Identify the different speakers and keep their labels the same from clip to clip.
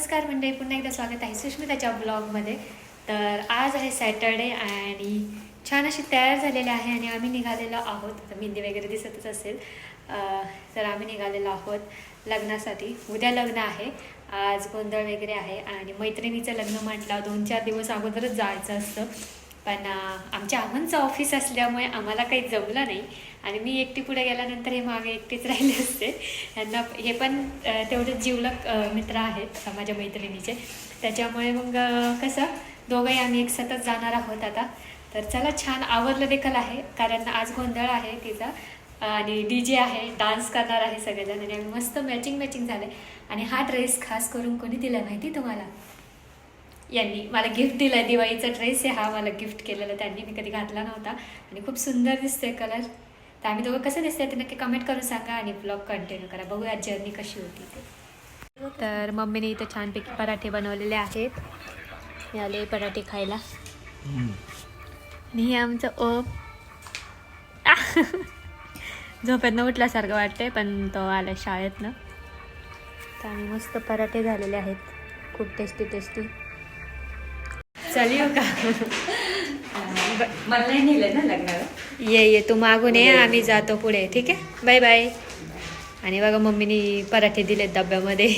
Speaker 1: नमस्कार मंडळी. पुन्हा एकदा स्वागत आहे सुष्मिताच्या ब्लॉगमध्ये. तर आज आहे सॅटर्डे आणि छान अशी तयार झालेली आहे आणि आम्ही निघालेलो आहोत. मेहंदी वगैरे दिसतच असेल. तर आम्ही निघालेलो आहोत लग्नासाठी. उद्या लग्न आहे. आज गोंधळ वगैरे आहे आणि मैत्रिणीचं लग्न म्हटलं दोन चार दिवस अगोदरच जायचं असतं. पण आमच्या अमनचं ऑफिस असल्यामुळे आम्हाला काही जमलं नाही. आणि मी एकटी पुढे गेल्यानंतर हे मागे एकटीच राहिले असते. यांना हे पण तेवढे जीवलक मित्र आहेत माझ्या मैत्रिणीचे. त्याच्यामुळे मग कसं दोघंही आम्ही एक सतत जाणार आहोत आता. तर चला छान आवरलं देखील आहे. कारण आज गोंधळ आहे तिचा. आणि डी जे आहे डान्स करणार आहे सगळेजण. आणि आम्ही मस्त मॅचिंग मॅचिंग झालं आणि हा ड्रेस खास करून कोणी दिला माहिती तुम्हाला? यांनी मला गिफ्ट दिलं दिवाळीचा ड्रेस आहे हा मला गिफ्ट केलेला त्यांनी मी कधी घातला नव्हता. आणि खूप सुंदर दिसतोय कलर तर आम्ही दोघं कसं दिसतंय ते नक्की कमेंट करून सांगा आणि ब्लॉग कंटिन्यू करा. बघूया जर्नी कशी होती ते. तर मम्मीने इथं छानपैकी पराठे बनवलेले आहेत. मी आले पराठे खायला. आणि हे आमचं ओप झोपेतनं उठल्यासारखं वाटतंय पण तो आला शाळेतनं. तर आम्ही मस्त पराठे झालेले आहेत. खूप टेस्टी टेस्टी चल येऊ का?
Speaker 2: मला नाही नेलं ना लग्नाला.
Speaker 1: ये ये तू मागून ये आम्ही जातो पुढे ठीक आहे? बाय बाय आणि बघा मम्मीनी पराठे दिलेत डब्यामध्ये.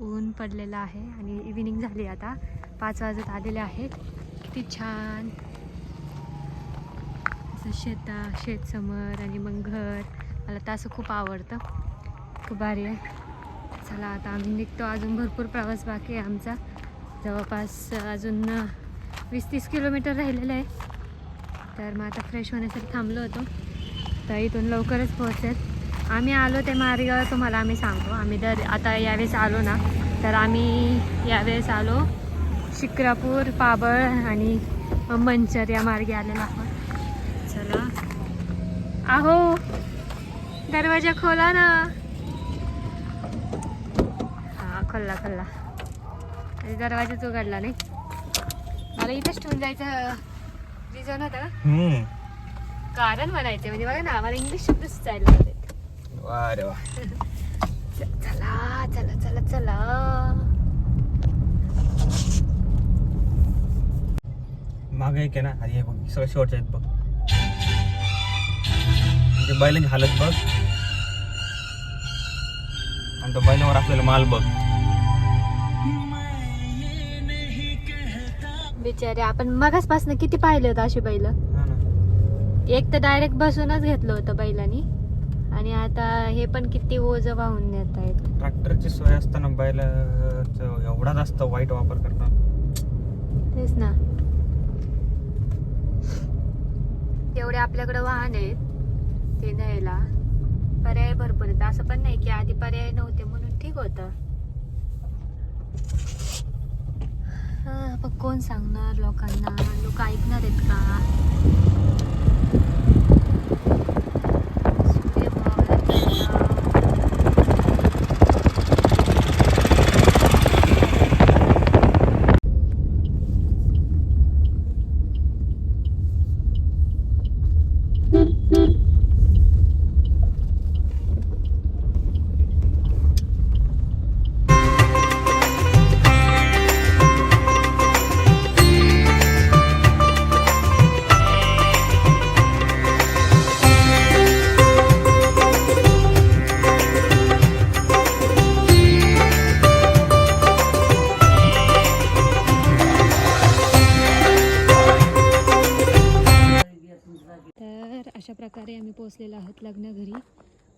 Speaker 1: ऊन पडलेलं आहे आणि इव्हिनिंग झाली आता. पाच वाजत आलेले आहेत. किती छान. असं शेता शेतसमोर आणि मग घर. मला तर असं खूप आवडतं. खूप भारी आहे. चला आता आम्ही निघतो. अजून भरपूर प्रवास बाकी आहे आमचा. जवळपास अजून वीस तीस किलोमीटर राहिलेलं आहे. तर मग आता फ्रेश होण्यासाठी थांबलो होतो. तर इथून लवकरच पोहोचेल. आम्ही आलो ते मारेगाव तुम्हाला आम्ही सांगतो. आम्ही जर आता यावेळेस आलो ना तर आम्ही यावेळेस आलो शिक्रापूर पाबळ आणि मंचर या मार्गे आलेलो आहोत चला. आहो दरवाजा खोला ना. हा खोलला खोलला. आणि दरवाजाच उघडला नाही. मला इथंच ठेवून जायचं रिझन होतं. कारण म्हणायचे म्हणजे बघा ना मला इंग्लिश शब्द सुचायला लागले
Speaker 2: वा रे वा
Speaker 1: चला चला चला चला
Speaker 2: माग एक आहे ना आधी बघ सगळं शेवटचे आहेत बघ ते बैलांची हालत बघ आणि तो बैलावर आपल्याला माल बघ
Speaker 1: बिचारे आपण मगासपासून किती पाहिले होतं अशी बैल एक तर डायरेक्ट बसूनच घेतलं होतं बैलांनी आणि आता हे पण किती ओझ वाहून नेत आहेत.
Speaker 2: ट्रॅक्टरची सोय असताना बैलाचं एवढा जास्त वाईट वापर करतात.
Speaker 1: तेच ना. तेवढे आपल्याकडे वाहन आहेत ते न्यायला. पर्याय भरपूर आहेत. असं पण नाही की आधी पर्याय नव्हते म्हणून ठीक होतं. हा, पण कोण सांगणार लोकांना? लोक ऐकणार आहेत का?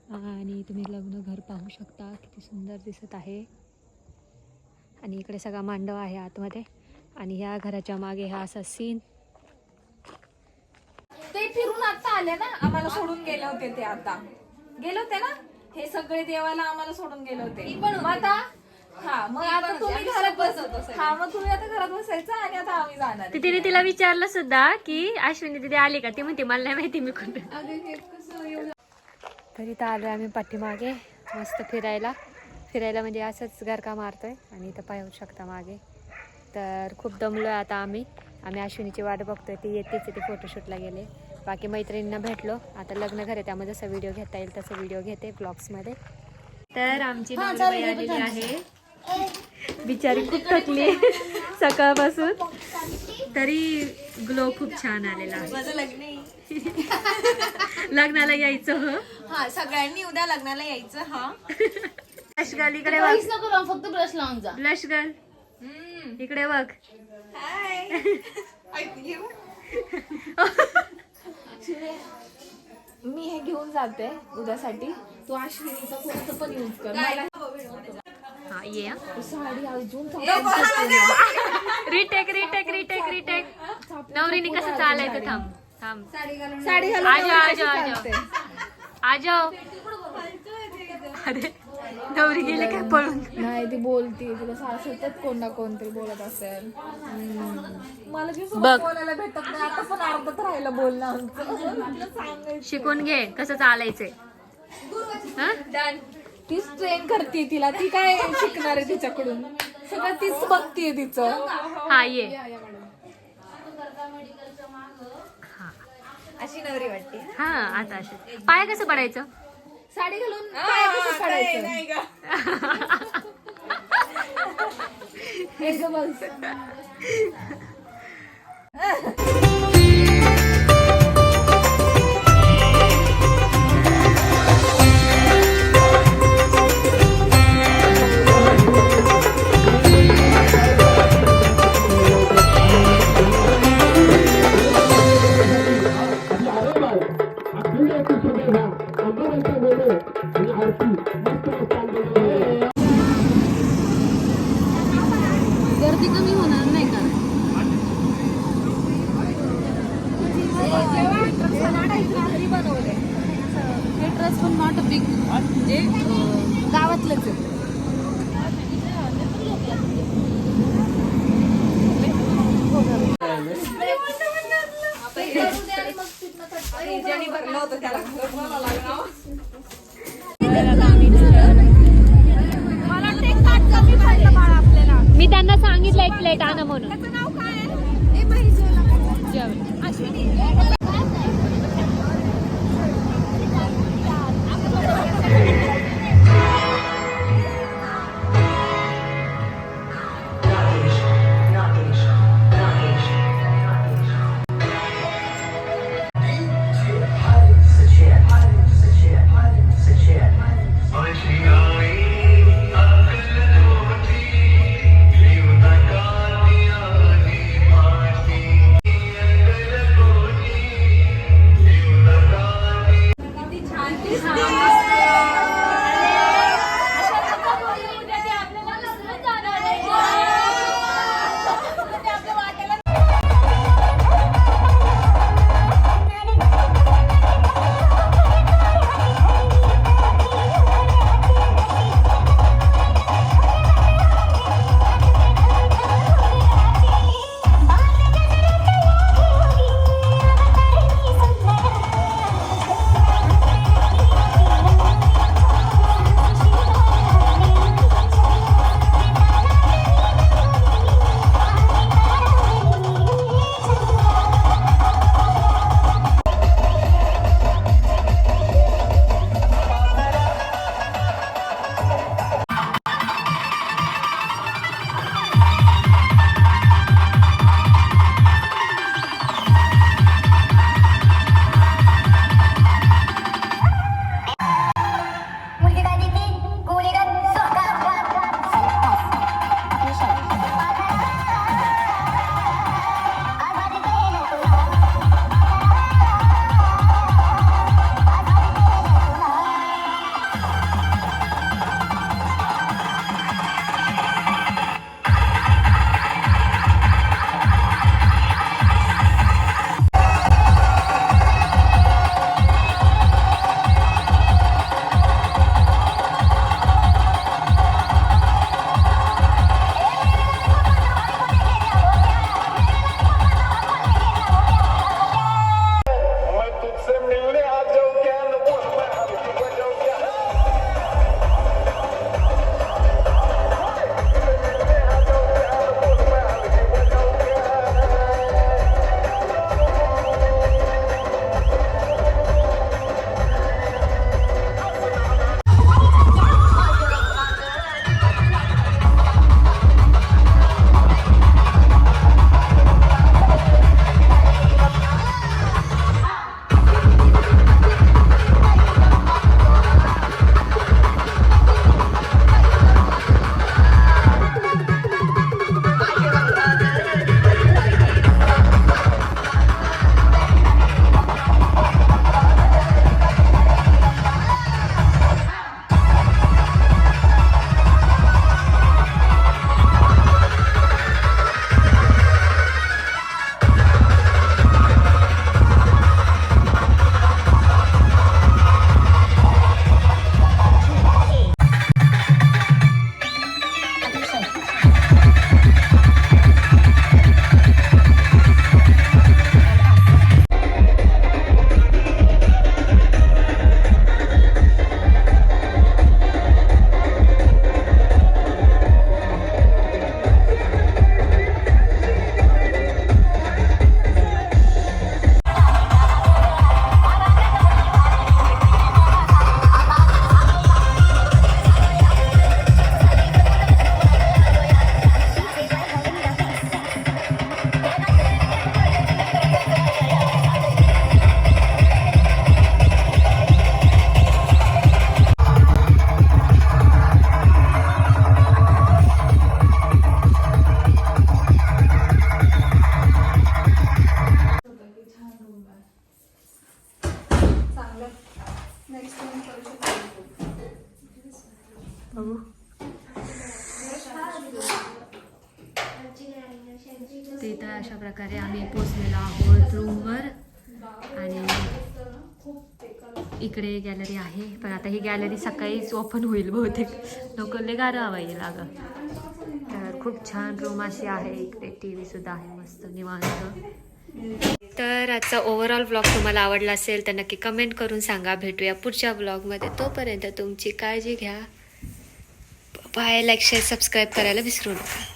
Speaker 1: आणि तुम्ही लग्न घर पाहू शकता. किती सुंदर दिसत आहे. आणि इकडे सगळा मांडव आहे आतमध्ये. आणि ह्या घराच्या मागे हा असा सीन
Speaker 3: ते फिरून आता आले ना. आम्हाला सोडून गेले होते ते आता. गेले होते ना? हे सगळे देवाला आम्हाला सोडून गेले होते. मग आता हा मग आता तुम्ही घरात बसत हा मग तुम्ही आता घरात बसायचं आणि आता आम्ही जाणार
Speaker 1: तर तिने तिला विचारलं सुद्धा की अश्विनी दिदी आली का? ती म्हणते मला नाही माहिती मी कुठे तरी तर आलोय आम्ही पाठीमागे मस्त फिरायला. फिरायला म्हणजे असंच घरका मारतोय आणि इथं पाहू शकता मागे. तर खूप दमलोय आता आम्ही. आम्ही अश्विनीची वाट बघतोय ती येतेच ते फोटोशूटला गेले. बाकी मैत्रिणींना भेटलो. आता लग्न घर आहे त्यामध्ये जसा व्हिडिओ घेता येईल तसा व्हिडिओ घेते ब्लॉग्समध्ये तर आमची आलेली आहे. बिचारी खूप थकली सकाळपासून. तरी ग्लो खूप छान आलेला आहे.
Speaker 4: माझं लग्न आहे.
Speaker 1: लग्नाला यायचं हो?
Speaker 4: हा सगळ्यांनी उद्या लग्नाला यायचं हा.
Speaker 1: ब्लश गर्ल इकडे बघ.
Speaker 5: काहीच नको लावून फक्त ब्रश लावून जा.
Speaker 1: ब्लश गर्ल इकडे बघ.
Speaker 4: हाय
Speaker 3: मी हे घेऊन जाते उद्यासाठी. तू अश्विनीचा कोणतं पण यूज कर. मला
Speaker 1: हा ये
Speaker 3: साडी अजून
Speaker 1: रिटेक रिटेक रिटेक रिटेक नवरीने कसं चालायचं थांब थांब.
Speaker 3: साडी घालून
Speaker 1: आजो
Speaker 3: नवरी
Speaker 1: आजो
Speaker 3: कशी
Speaker 1: आजो.
Speaker 3: चालते?
Speaker 1: आजो. अरे नवरी गेले काय पळून?
Speaker 3: नाही ती बोलती तुला सा- सतत कोण ना कोणतरी बोलत असेल. मला जे. बोलायला भेटत नाही. आता पण अर्धत राहिलं बोलणं
Speaker 1: शिकून घे कसं चालायचंय. हा?
Speaker 3: तीच ट्रेन करते तिला. ती काय शिकणार आहे तिच्याकडून? सगळं तीच बघतीये तिचं.
Speaker 1: हा ये.
Speaker 4: अशी नवरी वाटते
Speaker 1: हा. आता असं पाय कसं पडायचं?
Speaker 3: साडी घालून पाय कसं
Speaker 4: का?
Speaker 3: हे ग
Speaker 5: गर्दी कमी होणार नाही का? हे पण नॉट अ बिग म्हणजे गावातलंच आहे.
Speaker 4: ज्याने भरलं होतं त्याला.
Speaker 1: मी त्यांना सांगितलं एक प्लेट आणा म्हणून. प्रकारे आम्ही पोचलेलो आहोत रूमवर आणि इकडे गॅलरी आहे. पण आता ही गॅलरी सकाळीच ओपन होईल बहुतेक. नको लय गारं येईल अगं तर खूप छान रूम अशी आहे. इकडे टी व्ही सुद्धा आहे मस्त निवांत. तर आजचा ओव्हरऑल ब्लॉग तुम्हाला आवडला असेल तर नक्की कमेंट करून सांगा. भेटूया पुढच्या ब्लॉगमध्ये तोपर्यंत तुमची काळजी घ्या. बाय लाईक शेअर सबस्क्राईब करायला विसरू नका.